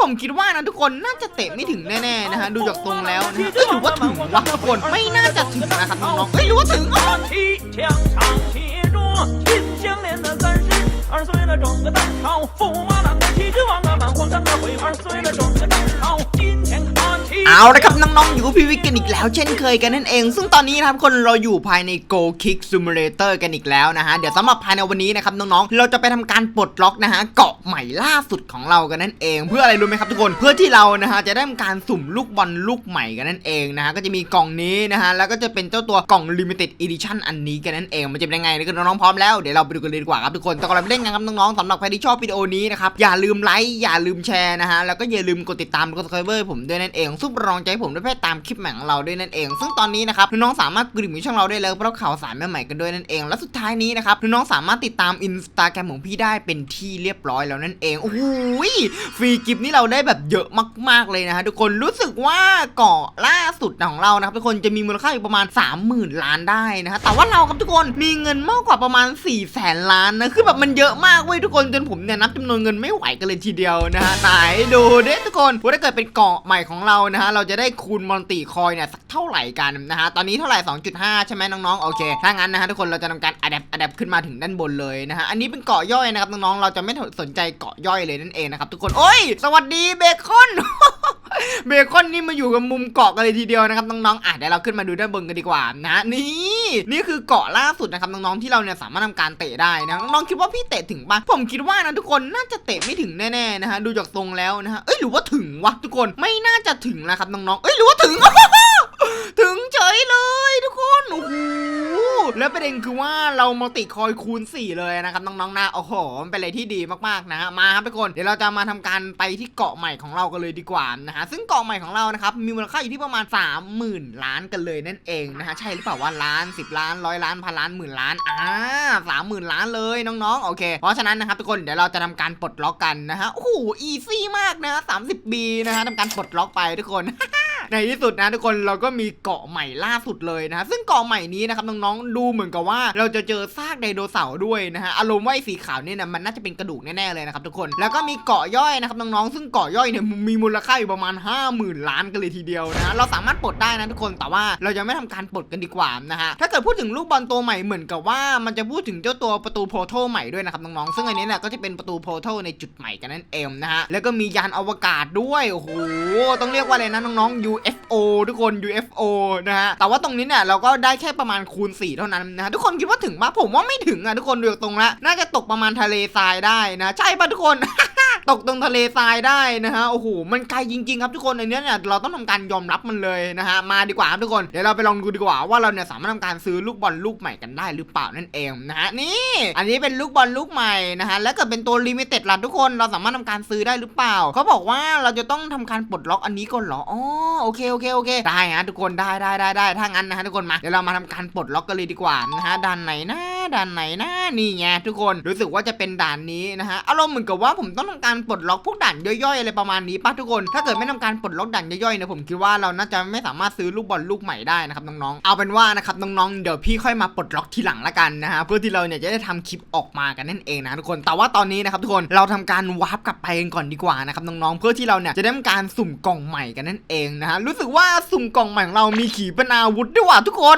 ผมคิดว่านะทุกคนน่าจะเตะไม่ถึงแน่ๆนะฮะดูจากทรงแล้วนะฮะเอ้ยหรือว่าถึงวะทุกคนไม่น่าจะถึงนะครับน้องๆเอ้ยหรือว่าถึงอ๋อ 起枪唱起着金项链的三十二岁了整个当朝，驸马郎的旗帜王啊，满皇上的徽二岁了整个当朝，金钱看齐。 เอาละครับน้องๆอยู่กับพี่วิกกันอีกแล้ว เช่นเคยกันนั่นเอง ซึ่งตอนนี้นะครับคนเราอยู่ภายใน Go Kick Simulator กันอีกแล้วนะฮะ เดี๋ยวสำหรับภายในวันนี้นะครับน้องๆ เราจะไปทำการปลดล็อกนะฮะเกาะใหม่ล่าสุดของเรากันนั่นเอง เพื่ออะไรรู้ไหมครับทุกคนเพื่อที่เรานะฮะจะได้ทำการสุ่มลูกบอลลูกใหม่กันนั่นเองนะฮะก็จะมีกล่องนี้นะฮะแล้วก็จะเป็นเจ้าตัวกล่อง Limited Edition อันนี้กันนั่นเองมันจะเป็นยังไงนี่ก็น้องๆพร้อมแล้วเดี๋ยวเราไปดูกันเลยดีกว่าครับทุกคนแต่ก่อนเราไปเล่นกันครับน้องๆสำหรับใครที่ชอบวิดีโอนี้นะครับอย่าลืมไลค์อย่าลืมแชร์นะฮะแล้วก็อย่าลืมกดติดตามกด subscribe ผมด้วยนั่นเองซุปรองใจผมด้เพื่อตามคลิปใหม่ของเราด้วยนั่นเอง ซึ่งตอนนี้นะครับน้องสามารถกดดิ่งช่องเราได้แล้วเพราะข่าวสารใหม่ๆกันด้วยนั่นเอง และสุดท้ายนี้นะครับน้องสามารถติดตามอินสตาแกรมของพี่ได้เป็นที่เรียบร้อยแล้วนั่นเองโอ้โหฟรีกิฟต์นี่เราได้แบบเยอะมากๆเลยนะฮะทุกคนรู้สึกว่าเกาะล่าสุดของเรานะครับทุกคนจะมีมูลค่าอยู่ประมาณ 30,000 ล้านได้นะฮะแต่ว่าเราครับทุกคนมีเงินมากกว่าประมาณ4 0 0แสนล้านนะคือแบบมันเยอะมากเว้ยทุกคนจนผมเนี่ยนับจำนวนเงินไม่ไหวกันเลยทีเดียวนะฮะไหนดูเด้ทุกคนว่าถ้าเกิดเป็นเกาะใหม่ของเรานะฮะเราจะได้คูณมอนติคอยเนี่ยสักเท่าไหร่กันนะฮะตอนนี้เท่าไหร่ 2.5 ใช่ไหมน้องๆโอเคถ้างั้นนะฮะทุกคนเราจะทำการอัดแอปอัดแอปขึ้นมาถึงด้านบนเลยนะฮะอันนี้เป็นเกาะย่อยนะครับน้องๆเราจะไม่สนใจเกาะย่อยเลยนั่นเองนะครับทุกคนโอ้ยสวัสดีเบคอน เบคอนนี่มาอยู่กับมุมเกาะกันเลยทีเดียวนะครับน้องๆอะเดี๋ยวเราขึ้นมาดูด้านบนกันดีกว่านะนี่นี่คือเกาะล่าสุดนะครับน้องๆที่เราเนี่ยสามารถทำการเตะได้นะน้องๆคิดว่าพี่เตะถึงปะผมคิดว่านะทุกคนน่าจะเตะไม่ถึงแน่ๆนะฮะดูจากทรงแล้วนะฮะเอ้ยหรือว่าถึงวะทุกคนไม่น่าจะถึงนะครับน้องๆเอ้ยหรือว่าถึง ถึงเฉยเลยทุกคนโอ้โห แล้วประเด็นคือว่าเรามัลติคอยคูณ 4 เลยนะครับน้องๆนะโอ้โหเป็นอะไรที่ดีมากๆนะมาครับทุกคนเดี๋ยวเราจะมาทำการไปที่เกาะใหม่ของเรากันเลยดีกว่านะฮะซึ่งเกาะใหม่ของเรานะครับมีมูลค่าอยู่ที่ประมาณ 30,000 ล้านกันเลยนั่นเองนะฮะใช่หรือเปล่าว่าล้าน 10 ล้านร้อยล้านพันล้านหมื่นล้านอ่าสามหมื่นล้านเลยน้องๆโอเค เพราะฉะนั้นนะครับทุกคนเดี๋ยวเราจะทำการปลดล็อกกันนะฮะโอ้โหอีซี่มากนะ30ปีนะฮะทำการปลดล็อกไปทุกคน ในที่สุดนะทุกคนเราก็มีเกาะใหม่ล่าสุดเลยนะฮะซึ่งเกาะใหม่นี้นะครับน้องๆดูเหมือนกับว่า เราจะเจอซากไดโนเสาร์ด้วยนะฮะอารมณ์ว่าไอ้สีขาวเนี่ยนะมันน่าจะเป็นกระดูกแน่ๆเลยนะครับทุกคนแล้วก็มีเกาะย่อยนะครับน้องๆซึ่งเกาะย่อยเนี่ยมีมูลค่าอยู่ประมาณ 50,000 ล้านกันเลยทีเดียวนะฮะเราสามารถปลดได้นะทุกคนแต่ว่าเรายังไม่ทำการปลดกันดีกว่านะฮะถ้าเกิดพูดถึงลูกบอลตัวใหม่เหมือนกับว่ามันจะพูดถึงเจ้าตัวประตูโพโทใหม่ด้วยนะครับน้องๆซึ่งอันนี้เนี่ยก็จะเป็นประตูโพโทในจุดใหม่กันนั่นเองนะฮะแล้วก็มียานอวกาศด้วยโอ้โหต้องเรียกว่าอะไรนะน้องๆ UFO ทุกคน UFO นะฮะ แต่ว่าตรงนี้เนี่ยเราก็ได้แค่ประมาณคูณ 4 เท่านั้นนะฮะทุกคนคิดว่าถึงปะผมว่าไม่ถึงอะทุกคนดูตรงละน่าจะตกประมาณทะเลทรายได้นะ ใช่ปะทุกคน ตกตรงทะเลทรายได้นะฮะโอ้โหมันไกลจริงๆครับทุกคนอันเนี้ยเนี่ยเราต้องทำการยอมรับมันเลยนะฮะมาดีกว่าครับทุกคนเดี๋ยวเราไปลองดูดีกว่าว่าเราเนี่ยสามารถทำการซื้อลูกบอลลูกใหม่กันได้หรือเปล่านั่นเองนะฮะนี่ อันนี้เป็นลูกบอลลูกใหม่นะฮะแล้วเกิดเป็นตัวลิมิเต็ดล่ะทุกคนเราสามารถทำการซื้อได้หรือเปล่าเขาบอกว่าเราจะต้องทำการปลดล็อกอันนี้ก่อนเหรออ๋อโอเคโอเคโอเคได้ฮะทุกคนได้ได้ได้ได้ถ้างั้นนะฮะทุกคนมาเดี๋ยวเรามาทำการปลดล็อกกันเลยดีกว่านะฮะด่านไหนนะด่านไหนนะนี่ไงทุกคนรู้สึกว่าจะเป็นด่านนี้นะฮะอารมณ์เหมือนกับว่าผมต้องทำการปลดล็อกพวกด่านย่อยๆอะไรประมาณนี้ป่ะทุกคน ถ้าเกิดไม่ทำการปลดล็อกด่านย่อยๆเนี่ยผมคิดว่าเราน่าจะไม่สามารถซื้อลูกบอลลูกใหม่ได้นะครับน้องๆ เอาเป็นว่านะครับน้องๆ เดี๋ยวพี่ค่อยมาปลดล็อกทีหลังละกันนะฮะเพื่อที่เราเนี่ยจะได้ทำคลิปออกมากันนั่นเองนะทุกคน แต่ว่าตอนนี้นะครับทุกคนเราทำการวาร์ปกลับไปกันก่อนดีกว่านะครับน้องๆ เพื่อที่เราเนี่ยจะได้ทำการสุ่มกล่องใหม่กันนั่นเองนะฮะรู้สึกว่าสุ่มกล่องใหม่ของเรามีขีปนาวุธด้วยว่ะทุกคน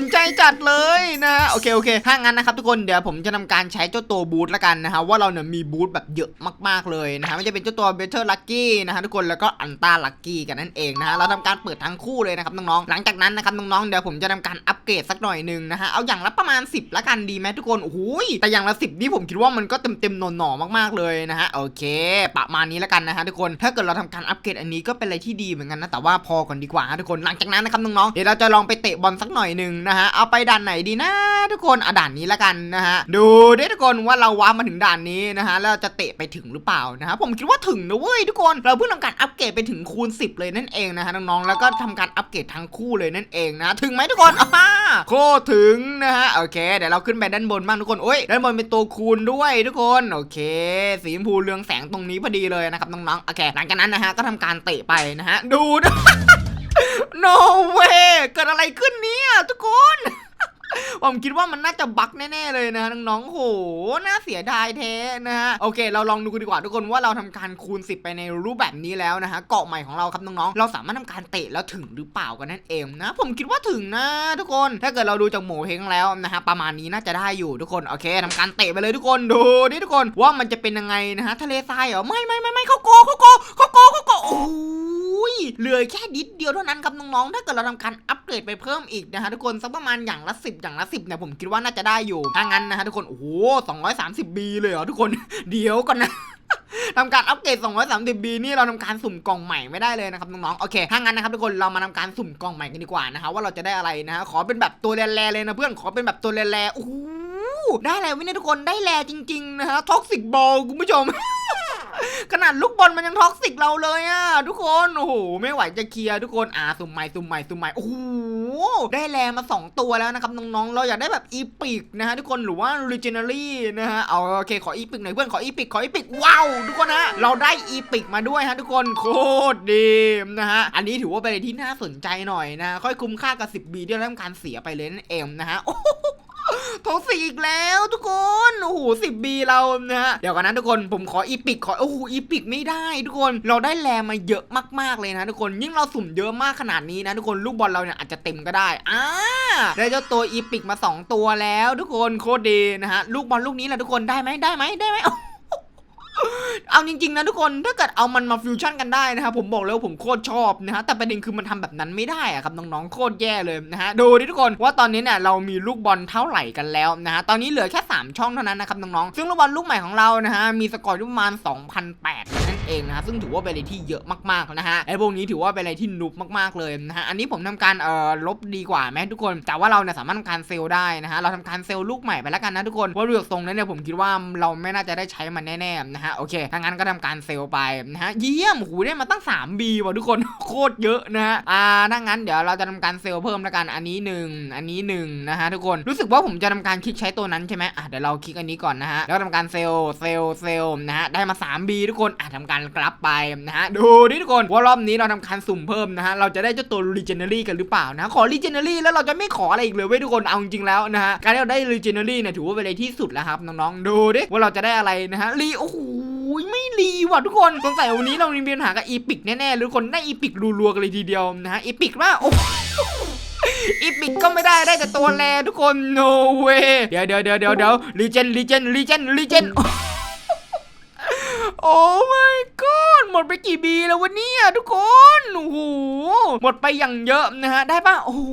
น่าสนใจจัดเลยนะฮะโอเคโอเคถ้างั้นนะครับทุกคนเดี๋ยวผมจะทำการใช้เจ้าตัวบูธละกันนะฮะว่าเราเนี่ยมีบูธแบบเยอะมากๆเลยนะฮะไม่จะเป็นเจ้าตัวเบเ t อร์ลักกี้นะฮะทุกคนแล้วก็อันต้าลักกี้กันนั่นเองนะฮะเราทำการเปิดทั้งคู่เลยนะครับน้องๆหลังจากนั้นนะครับน้องๆเดี๋ยวผมจะทำการอัปเกรดสักหน่อยหนึ่งนะฮะเอาอย่างละประมาณ 10ละกันดีไหมทุกคนโอ้โหยแต่อย่างละ 10นี่ผมคิดว่ามันก็เต็มเต็มๆหน่อๆมากๆเลยนะฮะโอเค ประมาณนี้ละกันนะฮะทุกคนถ้าเกิดเราทำการอัปเกรดอันนี้ก็เป็นอะไรที่ดีเหมือนกันนะแต่ว่าพอก่อนดีกว่าฮะทุกคนหลังจากนั้นนะครับน้องๆเดี๋ยวเราจะลองไปเตะบอลสักหน่อยหนึงนะฮะ เอาไปด่านไหนดีนะ ทุกคนอะด่านนี้ละกันนะฮะ ดูดิทุกคนว่าเราว้าร์ปมาถึงด่านนี้นะฮะ แล้วจะเตะไปถึงหรือเปล่านะฮะ ผมคิดว่าถึงนะเว้ยทุกคน เราเพิ่งทำการอัปเกรดไปถึงคูณ 10 เลยนั่นเองนะฮะน้องๆ แล้วก็ทำการอัปเกรดทั้งคู่เลยนั่นเองนะ ถึงไหมทุกคนอ่าโคถึงนะฮะ โอเค เดี๋ยวเราขึ้นไปด้านบนบ้างทุกคน โอ้ย ด้านบนเป็นตัวคูณด้วยทุกคน โอเค สีชมพูเรืองแสงตรงนี้พอดีเลยนะครับน้องๆ โอเค หลังจากนั้นนะฮะ ก็ทำการเตะไปนะฮะ ดูนะ no way เกิดอะไรขึ้นเนี่ยทุกคน ผมคิดว่ามันน่าจะบั๊กแน่ๆเลยนะน้องๆโห น่าเสียดายแท้นะฮะ โอเค เราลองดูกันดีกว่าทุกคนว่าเราทำการคูณ 10 ไปในรูปแบบนี้แล้วนะฮะ เกาะใหม่ของเราครับน้องๆ เราสามารถทำการเตะแล้วถึงหรือเปล่ากันนั่นเองนะ ผมคิดว่าถึงนะทุกคน ถ้าเกิดเราดูจากหมูเฮงแล้วนะฮะประมาณนี้น่าจะได้อยู่ทุกคน โอเคทำการเตะไปเลยทุกคน ดูนี่ทุกคนว่ามันจะเป็นยังไงนะฮะ ทะเลทรายเหรอ ไม่ไม่ไม่ไม่เขาโกเขาโกเขาโกเขาโกโอ้ ยเหลือแค่นิดเดียวเท่านั้นครับน้องๆ ถ้าเกิดเราทำการอัปเกรดไปเพิ่มอีกนะฮะทุกคนสักประมาณอย่างละ10อย่างละ10เนี่ยผมคิดว่าน่าจะได้อยู่ถ้างั้นนะฮะทุกคนโอ้โห230 B เลยเหรอทุกคนเดี๋ยวก่อนนะทำการอัปเกรด 230B นี่เราทำการสุ่มกล่องใหม่ไม่ได้เลยนะครับน้องๆ โอเค ถ้างั้นนะครับทุกคน เรามาทำการสุ่มกล่องใหม่กันดีกว่านะฮะว่าเราจะได้อะไรนะฮะ ขอเป็นแบบตัวแร่ๆเลยนะเพื่อน ขอเป็นแบบตัวแร่ๆโอ้โห ได้อะไรวะเนี่ยทุกคน ได้แร่จริงๆนะฮะ ท็อกซิกบอลคุณผู้ชม ขนาดลูกบอลมันยังท็อกซิกเราเลยอะทุกคนโอ้โหไม่ไหวจะเคลียร์ทุกคนอ่าสุ่มใหม่สุ่มใหม่สุ่มใหม่โอ้โหได้แรมา 2 ตัวแล้วนะครับน้องๆ เราอยากได้แบบอีพิกนะฮะทุกคนหรือว่า legendary นะฮะเอาโอเคขออีพิกหน่อยเพื่อนขออีพิกขออีพิกว้าวทุกคนฮะเราได้อีพิกมาด้วยฮะทุกคนโคตรดีนะฮะอันนี้ถือว่าเป็นอะไรที่น่าสนใจหน่อยนะค่อยคุ้มค่ากับ 10B ที่เราทำการเสียไปเลยนั่นเองนะฮะโอ้โหโทรสี่อีกแล้ว สิบบีเรานะฮะเดี๋ยวกันนะทุกคนผมขออีพิกขอโอ้โหอีพิกไม่ได้ทุกคนเราได้แรมาเยอะมากๆเลยนะ ทุกคนยิ่งเราสุ่มเยอะมากขนาดนี้นะทุกคนลูกบอลเราเนี่ยอาจจะเต็มก็ได้อ่าได้เจ้าตัวอีพิกมา 2 ตัวแล้ว ทุกคนโคตรดีนะฮะลูกบอลลูกนี้แหละทุกคนได้ไหมได้ไหมได้ไหม เอาจริงๆนะทุกคนถ้าเกิดเอามันมาฟิวชั่นกันได้นะครับผมบอกเลยว่าผมโคตรชอบนะฮะแต่ประเด็นคือมันทำแบบนั้นไม่ได้อะครับน้องๆโคตรแย่เลยนะฮะดูดิทุกคนว่าตอนนี้เนี่ยเรามีลูกบอลเท่าไหร่กันแล้วนะฮะตอนนี้เหลือแค่ 3 ช่องเท่านั้นนะครับน้องๆซึ่งลูกบอลลูกใหม่ของเรานะฮะมีสกอร์อยู่ประมาณ 2,008นั่น เองนะฮะซึ่งถือว่าเป็นอะไรที่เยอะมากๆนะฮะไอ้พวกนี้ถือว่าเป็นอะไรที่นุบมากๆเลยนะฮะอันนี้ผมทำการเอ่อลบดีกว่าไหมทุกคน แต่ว่าเราเนี่ยสามารถทำการเซลล์ได้นะฮะเราทำการเซลล์ลูกใหม่ไปแล้วกันนะทุกคนเพราะเรือทรงนั้นเนี่ยผมคิดว่าเราไม่น่าจะได้ใช้มันแน่ๆนะฮะโอเคถ้างั้นก็ทำการเซลล์ไปนะฮะเยี่ยมหูได้มาตั้ง 3B ว่ะทุกคนโคตรเยอะนะฮะอ่าถ้างั้นเดี๋ยวเราจะทำการเซลล์เพิ่มแล้วกันอันนี้หนึ่งอันนี้หนึ่งนะฮะทุกคนรู้สึกว่าผมจะทำการคลิกใช้ตัวนั้นใช่ไหมอะเดี๋ยวเราคลิกอันนี้ก่อนนะฮะแล้วทำการเซลล์เซลล์เซลล์นะฮะได้มา 3B ทุกคนอะทำการกลับไปนะฮะดูดิทุกคนว่ารอบนี้เราทำการสุ่มเพิ่มนะฮะเราจะได้เจ้าตัว Legendary กันหรือเปล่านะขอ Legendary แล้วเราจะไม่ขออะไรอีกเลยเว้ยทุกคนเอาจริงแล้วนะฮะการที่เราได้ Legendary เนี่ยถือว่าเป็นอะไรที่สุดแล้วครับน้องๆดูดิว่าเราจะได้อะไรนะฮะรีโอ้โหไม่รีว่ะทุกคนสงสัยวันนี้เรามีปัญหากับอีพิกแน่ๆหรือคนได้อีพิกรัวๆกันเลยทีเดียวนะฮะอีพิกว่าโอ้อีพิกก็ไม่ได้ได้แต่ตัวแรทุกคน no way เดี๋ยวเดี๋ยวเดี๋ยวเดี๋ยวเดี๋ยวรีเจนรีเจนรีเจนรีเจน โอ้ my god หมดไปกี่บีแล้ววันนี้ทุกคนโอ้โหหมดไปอย่างเยอะนะฮะ ได้ปะโอ้โห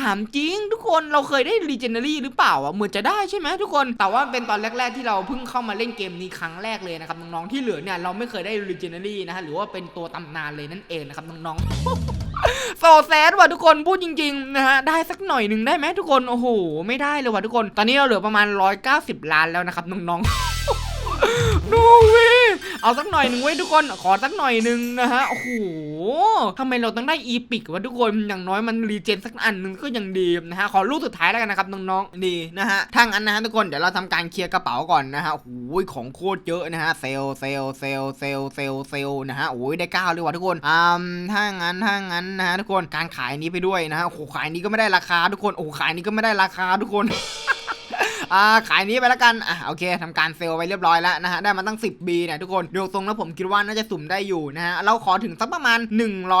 ถามจริงทุกคนเราเคยได้ Legendary หรือเปล่าอะเหมือนจะได้ใช่ไหมทุกคน แต่ว่าเป็นตอนแรก ๆ ที่เราเพิ่งเข้ามาเล่นเกมนี้ครั้งแรกเลยนะครับน้องๆที่เหลือเนี่ยเราไม่เคยได้ Legendary นะฮะหรือว่าเป็นตัวตำนานเลยนั่นเองนะครับน้องๆโซแซดว่ะทุกคนพูดจริงๆนะฮะได้สักหน่อยหนึ่งได้ไหมทุกคนโอ้โห ไม่ได้เลยว่ะทุกคน ตอนนี้เราเหลือประมาณ 190 ล้านแล้วนะครับน้องๆ เอาสักหน่อยหนึ่งไว้ทุกคนขอสักหน่อยหนึ่งนะฮะโอ้โหทำไมเราต้องได้อีพิกวะทุกคนอย่างน้อยมันรีเจนสักอันหนึ่งก็ยังดีนะฮะขอลูกสุดท้ายแล้วกันนะครับน้องๆดีนะฮะถ้างั้นนะฮะทุกคนเดี๋ยวเราทำการเคลียร์กระเป๋าก่อนนะฮะโอ้โหของโคตรเยอะนะฮะเซลเซลเซลเซลเซลเซลนะฮะโอ้ยได้เก้าเลยว่ะทุกคนอืมถ้างั้นถ้างั้นนะฮะทุกคนการขายนี้ไปด้วยนะฮะโอ้ขายนี้ก็ไม่ได้ราคาทุกคนโอ้ขายนี้ก็ไม่ได้ราคาทุกคน อ่าขายนี้ไปแล้วกันอะโอเคทำการเซลล์ไปเรียบร้อยแล้วนะฮะได้มาตั้ง 10B เนี่ยทุกคนดูทรงแล้วผมคิดว่าน่าจะสุ่มได้อยู่นะฮะเราขอถึงสักประมาณ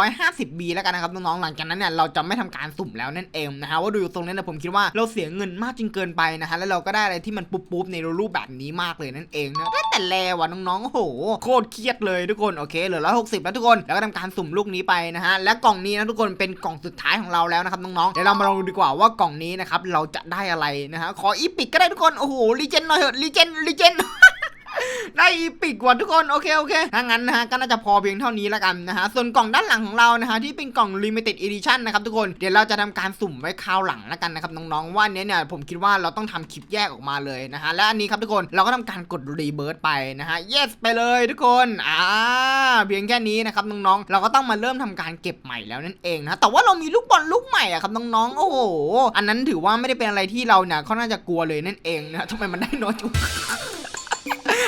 150B แล้วกันนะครับน้องๆหลังจากนั้นเนี่ยเราจะไม่ทำการสุ่มแล้วนั่นเองนะฮะว่าดูทรงนี้เนี่ยผมคิดว่าเราเสียเงินมากจนเกินไปนะฮะแล้วเราก็ได้อะไรที่มันปุ๊บๆในรูปแบบนี้มากเลยนั่นเองนะ แต่แลว่ะน้องๆโอ้โหโคตรเครียดเลยทุกคนโอเคเหลือ160แล้วทุกคนแล้วก็ทำการสุ่มลูกนี้ไปนะฮะและกล่องนี้นะทุกคนเป็นกล่องสุดท้ายของเราแล้วนะครับน้องๆเดี๋ยวเรามาลองดูดีกว่าว่ากล่องนี้นะครับเราจะได้อะไรนะฮะขออีพิกก็ได้ทุกคนโอ้โหรีเจนหน่อยเถอะรีเจนรีเจน ได้อีปิกว่ะทุกคนโอเคโอเคถ้างั้นนะฮะก็น่าจะพอเพียงเท่านี้แล้วกันนะฮะส่วนกล่องด้านหลังของเรานะฮะที่เป็นกล่อง limited edition นะครับทุกคนเดี๋ยวเราจะทำการสุ่มไว้คราวหลังแล้วกันนะครับน้องๆว่าเนี้ยเนี่ยผมคิดว่าเราต้องทำคลิปแยกออกมาเลยนะฮะและอันนี้ครับทุกคนเราก็ทำการกด rebirth ไปนะฮะ yes ไปเลยทุกคนอ่าเพียงแค่นี้นะครับน้องๆเราก็ต้องมาเริ่มทำการเก็บใหม่แล้วนั่นเองนะแต่ว่าเรามีลูกบอลลูกใหม่อะครับน้องๆโอ้โหอันนั้นถือว่าไม่ได้เป็นอะไรที่เราเนี่ยเขาน่าจะกลัวเลยนั่นเองนะทำไมมันได้น้อยจัง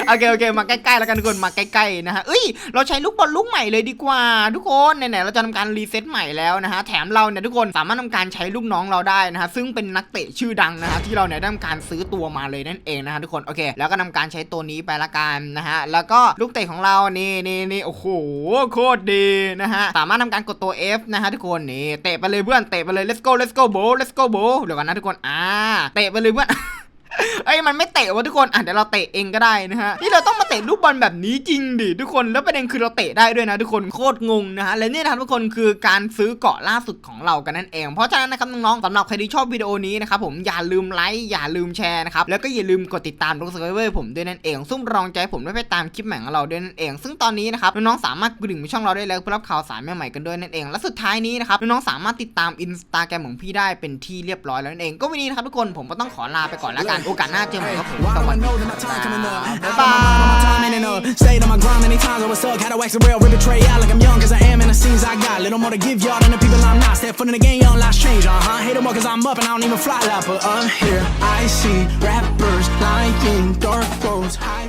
โอเคโอเคมาใกล้ๆแล้วกันทุกคนมาใกล้ๆนะฮะเอ้ยเราใช้ลูกบอลลูกใหม่เลยดีกว่า ทุกคนไหนๆเราจะทำการรีเซ็ตใหม่แล้วนะฮะแถมเราเนี่ยทุกคนสามารถทำการใช้ลูกน้องเราได้นะฮะซึ่งเป็นนักเตะชื่อดังนะฮะที่เราเนี่ยได้ทำการซื้อตัวมาเลยนั่นเองนะฮะทุกคนโอเค แล้วก็ทำการใช้ตัวนี้ไปละกันนะฮะแล้วก็ลูกเตะของเรานี่นี่นี่โอ้โหโคตรดีนะฮะสามารถทำการกดตัว F นะฮะทุกคนนี่เตะไปเลยเพื่อนเตะไปเลย let's go let's go bro let's go bro เดี๋ยวกันนะทุกคนอ่าเตะไปเลยเพื่อน เอ้ยมันไม่เตะวะทุกคนอะเดี๋ยวเราเตะเองก็ได้นะฮะนี่เราต้องะลูกบอลแบบนี้จริงดิทุกคนแล้วประเด็นคือเราเตะได้ด้วยนะทุกคนโคตรงงนะฮะและนี่นะครับทุกคนคือการซื้อเกาะล่าสุดของเรากันนั่นเอง เพราะฉะนั้นนะครับน้องๆสำหรับใครที่ชอบวิดีโอนี้นะครับผมอย่าลืมไลค์อย่าลืมแชร์นะครับแล้วก็อย่าลืมกดติดตามตรงสไครเวอร์ผมด้วยนั่นเองซึ่งรองใจผมได้ไปตามคลิปใหม่ของเราด้วยนั่นเอง ซึ่งตอนนี้นะครับน้องๆสามารถกดดิ่งช่องเราได้แล้วเพื่อรับข่าวสารใหม่ๆกันด้วยนั่นเอง และสุดท้ายนี้นะครับน้องๆสามารถติดตามอินสตาแกรมของพี่ได้เป็นที่เรียบร้อยแล้วนั่นเองก็วันนี้นะครับทุกคนผมก็ต้องขอลาไปก่อนแล้วกันโอกาสหน้าเจอกันครับผมสวัสดีครับบ๊ายบา know ain't ย enough. Stayed on my grind many times, I was stuck. Had to wax the rail, rip betray out like I'm young, cause I am, and the scenes I got. Little more to give y'all than the people I'm not. Step foot in the game, young, life's change, uh huh. Hate them more cause I'm up and I don't even fly a but I'm here. I see rappers lying, dark roads, high.